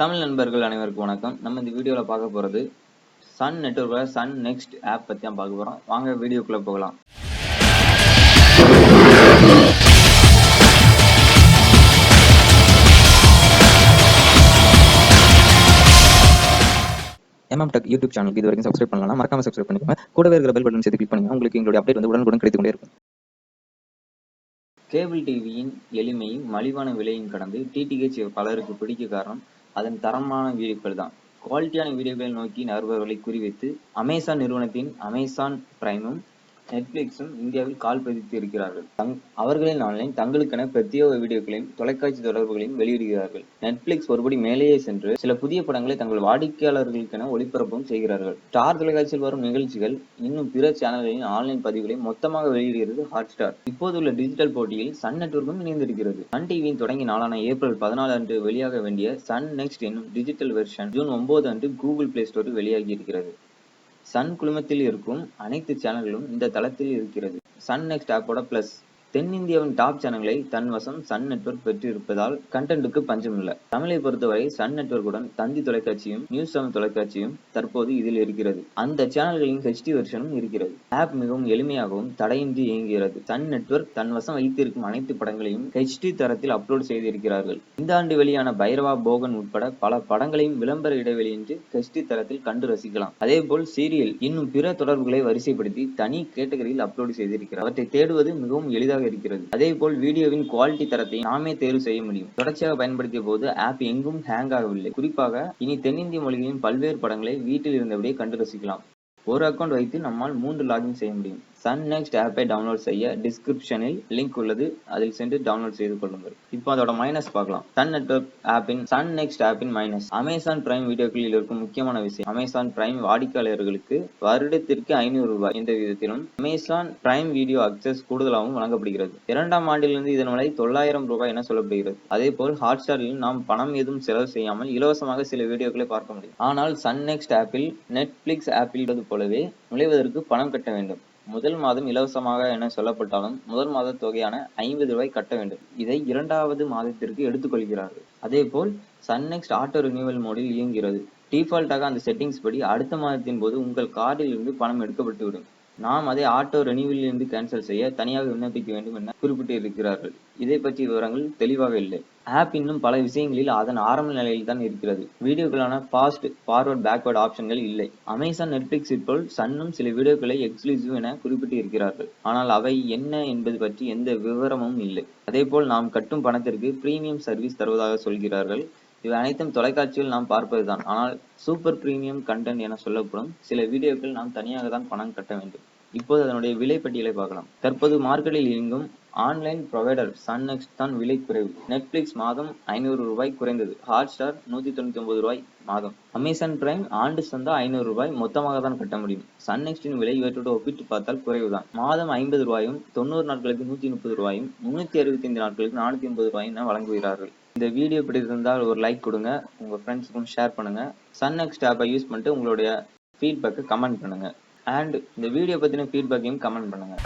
தமிழ் நண்பர்கள் அனைவருக்கும் வணக்கம். நம்ம இந்த வீடியோவில் பார்க்க போகிறது சன் நெட்ஒர்க்கில் சன் நெக்ஸ்ட் ஆப் பற்றி தான் பார்க்க போகிறோம் வாங்க வீடியோக்குள்ளே போகலாம். எம்எம் டெக் யூடியூப் சேனலுக்கு இது வரைக்கும் சப்ஸ்கிரைப் பண்ணலாம் மறக்காம சப்ஸ்கிரைப் பண்ணிக்கோங்க. கூடவே இருக்கிற பெல் பட்டன் சேர்த்து கிளிக் பண்ணுங்க உங்களுக்கு எங்களுடைய அப்டேட் வந்து உடனுக்குடன் கிடைத்து கொண்டே இருக்கும். கேபிள் டிவியின் எளிமையும் மலிவான விலையும் கடந்து டிடிஹெச் பலருக்கு பிடிக்க காரணம் அதன் தரமான வீடியோக்கள் தான். குவாலிட்டியான வீடியோக்களை நோக்கி நபர்களை குறிவைத்து அமேசான் நிறுவனத்தின் அமேசான் பிரைமும் நெட்ஃப்ளிக்ஸும் இந்தியாவில் கால் பதித்து இருக்கிறார்கள். தங் அவர்களின் ஆன்லைன் தங்களுக்கென பிரத்யேக வீடியோக்களையும் தொலைக்காட்சி தொடர்புகளையும் வெளியிடுகிறார்கள். நெட்ஃப்ளிக்ஸ் ஒருபடி மேலேயே சென்று சில புதிய படங்களை தங்கள் வாடிக்கையாளர்களுக்கென ஒளிபரப்பும் செய்கிறார்கள். ஸ்டார் தொலைக்காட்சியில் வரும் நிகழ்ச்சிகள் இன்னும் பிற சேனல்களின் ஆன்லைன் பதிவுகளை மொத்தமாக வெளியிடுகிறது ஹாட் ஸ்டார் இப்போதுள்ள டிஜிட்டல் போட்டியில் சன் நெட்வொர்க்கும் இணைந்திருக்கிறது. சன் டிவியின் தொடங்கிய நாளான ஏப்ரல் பதினாலு அன்று வெளியாக வேண்டிய சன் நெக்ஸ்ட் என்னும் டிஜிட்டல் வெர்ஷன் ஜூன் ஒன்பது அன்று கூகுள் பிளே ஸ்டோரில் வெளியாகி இருக்கிறது சன் குழுமத்தில் இருக்கும் அனைத்து சேனல்களும் இந்த தளத்தில் இருக்கிறது. சன் நெக்ஸ்ட் ஆப்போட பிளஸ் தென்னிந்தியாவின் டாப் சேனல்களை தன் வசம் சன் நெட்வொர்க் பெற்றிருப்பதால் கண்டென்ட்டுக்கு பஞ்சம் இல்லை தமிழை பொறுத்தவரை சன் நெட்வொர்க்குடன் தந்தி தொலைக்காட்சியும் நியூஸ் செவன் தொலைக்காட்சியும் தற்போது இதில் இருக்கிறது. அந்த சேனல்களின் ஹெச்டி வெர்ஷனும் இருக்கிறது. ஆப் மிகவும் எளிமையாகவும் தடையின்றி இயங்குகிறது. சன் நெட்வொர்க் தன் வசம் வைத்திருக்கும் அனைத்து படங்களையும் ஹெச்டி தரத்தில் அப்லோட் செய்திருக்கிறார்கள். இந்த ஆண்டு வெளியான பைரவா போகன் உட்பட பல படங்களையும் விளம்பர இடைவெளியின்றி ஹெச்டி தரத்தில் கண்டு ரசிக்கலாம். அதேபோல் சீரியல் இன்னும் பிற தொடர்புகளை வரிசைப்படுத்தி தனி கேட்டகரியில் அப்லோட் செய்திருக்கிறார். அவற்றை தேடுவது மிகவும் எளிதாக இருக்கிறது. அதே போல் வீடியோவின் குவாலிட்டி தரத்தை நாமே தேர்வு செய்ய முடியும். தொடர்ச்சியாக பயன்படுத்திய போது ஆப் எங்கும் ஹேங் ஆகவில்லை. குறிப்பாக இனி தென்னிந்திய மொழிகளின் பல்வேறு படங்களை வீட்டில் இருந்தபடியே கண்டு ரசிக்கலாம். ஒரு அக்கௌண்ட் வைத்து நம்மால் மூன்று லாகின் செய்ய முடியும். சன் நெக்ஸ்ட் ஆப்பை டவுன்லோட் செய்ய டிஸ்கிரிப்ஷனில் லிங்க் உள்ளது. அதில் சென்று டவுன்லோட் செய்து கொள்ளுங்கள். இப்போ அதோட மைனஸ் பார்க்கலாம். சன் நெட்வொர்க் ஆப்பின் சன் நெக்ஸ்ட் ஆப்பின் மைனஸ் அமேசான் பிரைம் வீடியோக்களில் இருக்கும் முக்கியமான விஷயம் அமேசான் பிரைம் வாடிக்கையாளர்களுக்கு வருடத்திற்கு ஐநூறு ரூபாய் இந்த விதத்திலும் அமேசான் பிரைம் வீடியோ அக்சஸ் கூடுதலாகவும் வழங்கப்படுகிறது. இரண்டாம் ஆண்டிலிருந்து இதன் விலை தொள்ளாயிரம் ரூபாய் என சொல்லப்படுகிறது. அதே போல் ஹாட்ஸ்டாரில் நாம் பணம் எதுவும் செலவு செய்யாமல் இலவசமாக சில வீடியோக்களை பார்க்க முடியும். ஆனால் சன் நெக்ஸ்ட் ஆப்பில் நெட்ஃபிளிக்ஸ் ஆப்பில் போலவே நுழைவதற்கு பணம் கட்ட வேண்டும். முதல் மாதம் இலவசமாக என சொல்லப்பட்டாலும் முதல் மாத தொகையான ஐம்பது ரூபாய் கட்ட வேண்டும். இதை இரண்டாவது மாதத்திற்கு எடுத்துக்கொள்கிறார்கள். அதேபோல் சன் நெக்ஸ்ட் ஆட்டோ ரினியூவல் மோடில் இயங்குகிறது. டிஃபால்ட்டாக அந்த செட்டிங்ஸ் படி அடுத்த மாதத்தின் போது உங்கள் கார்டில் இருந்து பணம் எடுக்கப்பட்டுவிடும். நாம் அதை ஆட்டோ ரெனியூவிலிருந்து கேன்சல் செய்ய தனியாக விண்ணப்பிக்க வேண்டும் என குறிப்பிட்டு இருக்கிறார்கள் இதை பற்றிய விவரங்கள் தெளிவாக இல்லை. ஆப் இன்னும் பல விஷயங்களில் அதன் ஆரம்ப நிலையில் தான் இருக்கிறது. வீடியோக்களான ஃபாஸ்ட் ஃபார்வர்ட் பேக்வர்ட் ஆப்ஷன்கள் இல்லை. அமேசான் நெட்ஃபிளிக்ஸ் போல் சன்னும் சில வீடியோக்களை எக்ஸ்க்ளூசிவ் என குறிப்பிட்டு இருக்கிறார்கள் ஆனால் அவை என்ன என்பது பற்றி எந்த விவரமும் இல்லை. அதேபோல் நாம் கட்டும் பணத்திற்கு பிரீமியம் சர்வீஸ் தருவதாக சொல்கிறார்கள். இவை அனைத்தும் தொலைக்காட்சியில் நாம் பார்ப்பதுதான். ஆனால் சூப்பர் பிரீமியம் கண்டென்ட் என சொல்லப்படும் சில வீடியோக்கள் நாம் தனியாக தான் பணம் கட்ட வேண்டும். இப்போது அதனுடைய விலை பட்டியலை பார்க்கலாம். தற்போது மார்க்கெட்டில் இயங்கும் ஆன்லைன் ப்ரொவைடர் சன் நெக்ஸ்ட் தான் விலை குறைவு. நெட்ஃபிளிக்ஸ் மாதம் ஐநூறு ரூபாய் குறைந்தது. ஹாட் ஸ்டார் நூத்தி தொண்ணூத்தி ஒன்பது ரூபாய் மாதம். அமேசான் பிரைம் ஆண்டு சந்தா ஐநூறு ரூபாய் மொத்தமாக தான் கட்ட முடியும். சன்நெக்ஸ்டின் விலை இவற்றோடு ஒப்பிட்டு பார்த்தால் குறைவுதான். மாதம் ஐம்பது ரூபாயும் தொண்ணூறு நாட்களுக்கு நூத்தி முப்பது ரூபாயும் முன்னூத்தி அறுபத்தி ஐந்து நாட்களுக்கு நானூத்தி ஐம்பது ரூபாயும் வழங்குகிறார்கள். இந்த வீடியோ பிடித்திருந்தால் ஒரு லைக் கொடுங்க உங்க ஃப்ரெண்ட்ஸுக்கும் ஷேர் பண்ணுங்க. சன் நெக்ஸ்ட் ஆப்பை யூஸ் பண்ணிட்டு உங்களுடைய ஃபீட்பேக்கை கமெண்ட் பண்ணுங்க. அண்ட் இந்த வீடியோ பத்தின ஃபீட்பேக்கையும் கமெண்ட் பண்ணுங்க.